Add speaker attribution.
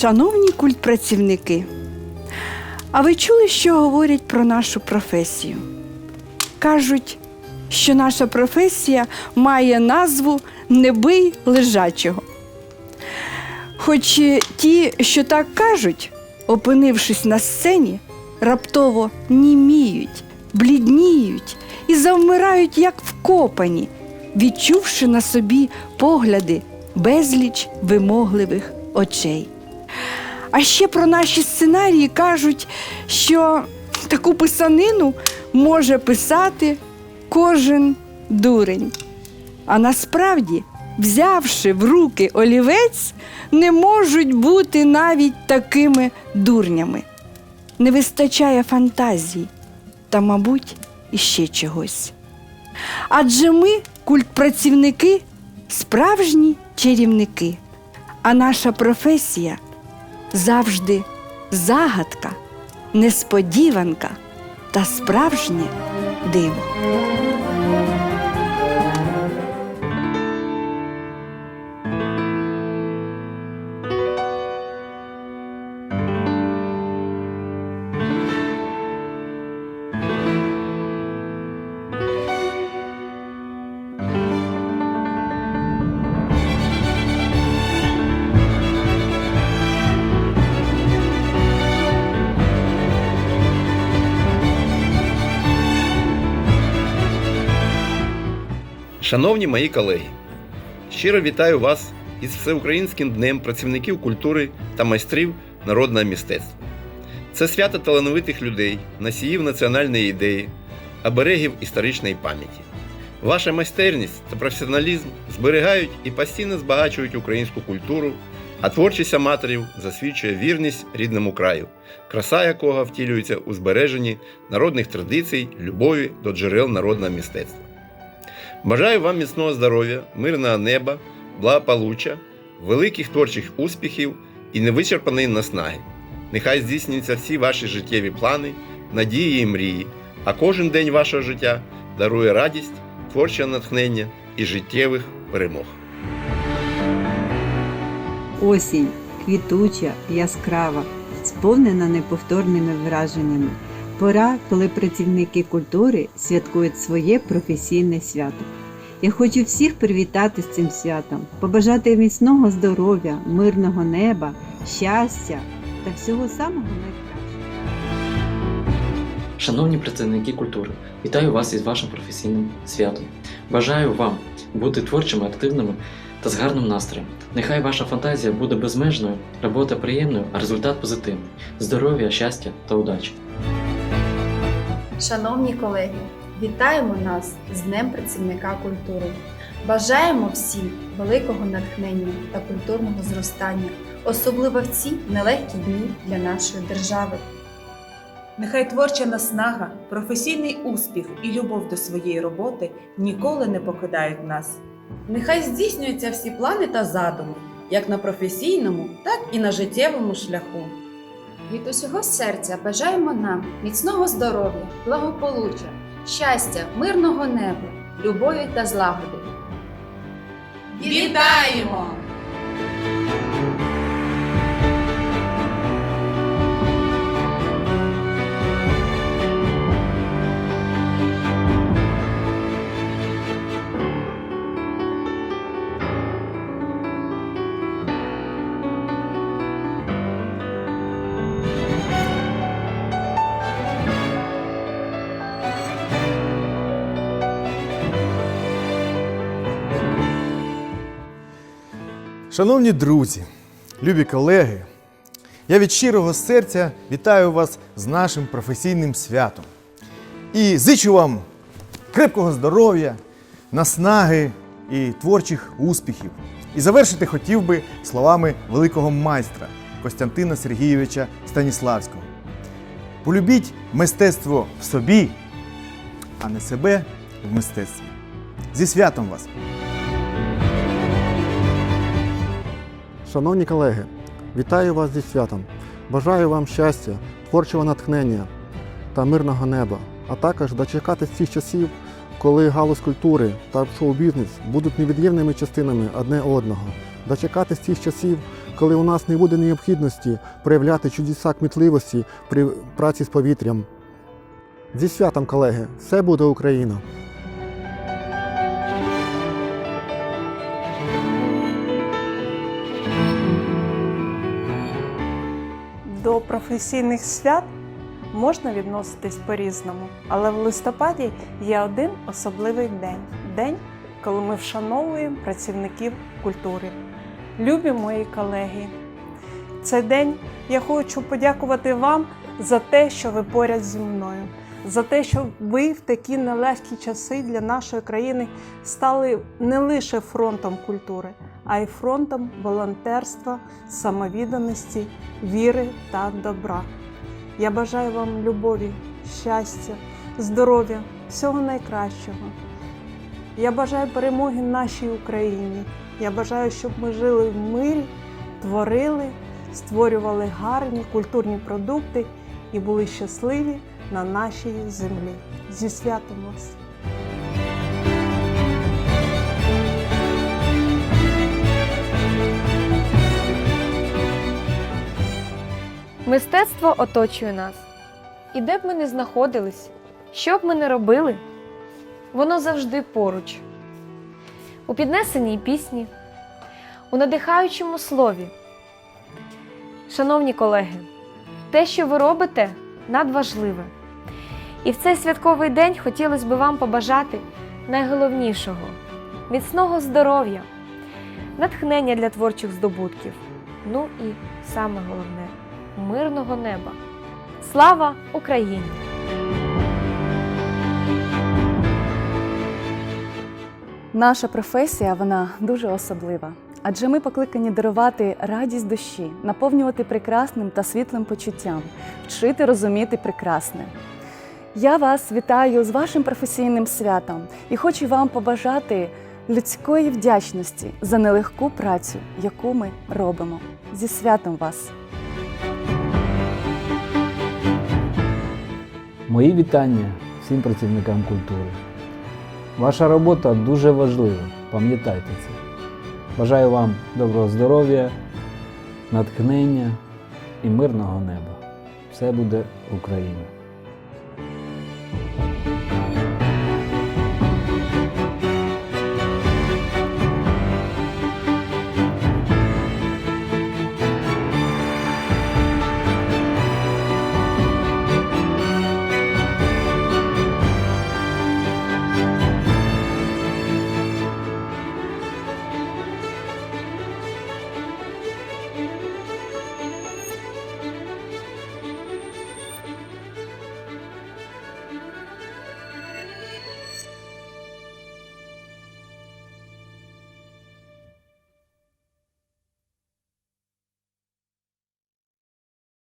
Speaker 1: Шановні культпрацівники, а ви чули, що говорять про нашу професію? Кажуть, що наша професія має назву «Не бий лежачого. Хоч ті, що так кажуть, опинившись на сцені, раптово німіють, блідніють і завмирають, як вкопані, відчувши на собі погляди безліч вимогливих очей. А ще про наші сценарії кажуть, що таку писанину може писати кожен дурень. А насправді, взявши в руки олівець, не можуть бути навіть такими дурнями. Не вистачає фантазії та, мабуть, іще чогось. Адже ми, культпрацівники, справжні чарівники, а наша професія завжди загадка, несподіванка та справжнє диво.
Speaker 2: Шановні мої колеги, щиро вітаю вас із Всеукраїнським днем працівників культури та майстрів народного мистецтва. Це свято талановитих людей, носіїв національної ідеї, оберегів історичної пам'яті. Ваша майстерність та професіоналізм зберігають і постійно збагачують українську культуру, а творчість аматорів засвідчує вірність рідному краю, краса якого втілюється у збереженні народних традицій, любові до джерел народного мистецтва. Бажаю вам міцного здоров'я, мирного неба, благополуччя, великих творчих успіхів і невичерпаної наснаги. Нехай здійснюються всі ваші життєві плани, надії і мрії, а кожен день вашого життя дарує радість, творче натхнення і життєвих перемог.
Speaker 3: Осінь квітуча, яскрава, сповнена неповторними враженнями. Пора, коли працівники культури святкують своє професійне свято. Я хочу всіх привітати з цим святом, побажати міцного здоров'я, мирного неба, щастя та всього самого найкращого.
Speaker 4: Шановні працівники культури, вітаю вас із вашим професійним святом. Бажаю вам бути творчими, активними та з гарним настроєм. Нехай ваша фантазія буде безмежною, робота приємною, а результат позитивний. Здоров'я, щастя та удачі!
Speaker 5: Шановні колеги, вітаємо нас з Днем працівника культури. Бажаємо всім великого натхнення та культурного зростання, особливо в ці нелегкі дні для нашої держави.
Speaker 6: Нехай творча наснага, професійний успіх і любов до своєї роботи ніколи не покидають нас.
Speaker 7: Нехай здійснюються всі плани та задуми, як на професійному, так і на життєвому шляху.
Speaker 5: Від усього серця бажаємо нам міцного здоров'я, благополуччя, щастя, мирного неба, любові та злагоди.
Speaker 7: Вітаємо!
Speaker 8: Шановні друзі, любі колеги, я від щирого серця вітаю вас з нашим професійним святом і зичу вам крепкого здоров'я, наснаги і творчих успіхів. І завершити хотів би словами великого майстра Костянтина Сергійовича Станіславського. Полюбіть мистецтво в собі, а не себе в мистецтві. Зі святом вас!
Speaker 9: Шановні колеги, вітаю вас зі святом. Бажаю вам щастя, творчого натхнення та мирного неба, а також дочекатись цих часів, коли галузь культури та шоу-бізнес будуть невід'ємними частинами одне одного. Дочекатись цих часів, коли у нас не буде необхідності проявляти чудеса кмітливості при праці з повітрям. Зі святом, колеги, все буде Україна!
Speaker 10: Професійних свят можна відноситись по-різному, але в листопаді є один особливий день день, коли ми вшановуємо працівників культури. Любі мої колеги, цей день я хочу подякувати вам за те, що ви поряд зі мною, за те, що ви в такі нелегкі часи для нашої країни стали не лише фронтом культури, а й фронтом волонтерства, самовідданості, віри та добра. Я бажаю вам любові, щастя, здоров'я, всього найкращого. Я бажаю перемоги нашій Україні. Я бажаю, щоб ми жили в мирі, творили, створювали гарні культурні продукти і були щасливі на нашій землі. Зі святом вас!
Speaker 11: Мистецтво оточує нас. І де б ми не знаходились, що б ми не робили, воно завжди поруч. У піднесеній пісні, у надихаючому слові. Шановні колеги, те, що ви робите, надважливе. І в цей святковий день хотілося б вам побажати найголовнішого міцного здоров'я, натхнення для творчих здобутків. Ну і саме головне мирного неба. Слава Україні!
Speaker 12: Наша професія вона дуже особлива, адже ми покликані дарувати радість душі, наповнювати прекрасним та світлим почуттям, вчити розуміти прекрасне. Я вас вітаю з вашим професійним святом і хочу вам побажати людської вдячності за нелегку працю, яку ми робимо. Зі святом вас!
Speaker 13: Мої вітання всім працівникам культури. Ваша робота дуже важлива, пам'ятайте це. Бажаю вам доброго здоров'я, натхнення і мирного неба. Все буде Україна!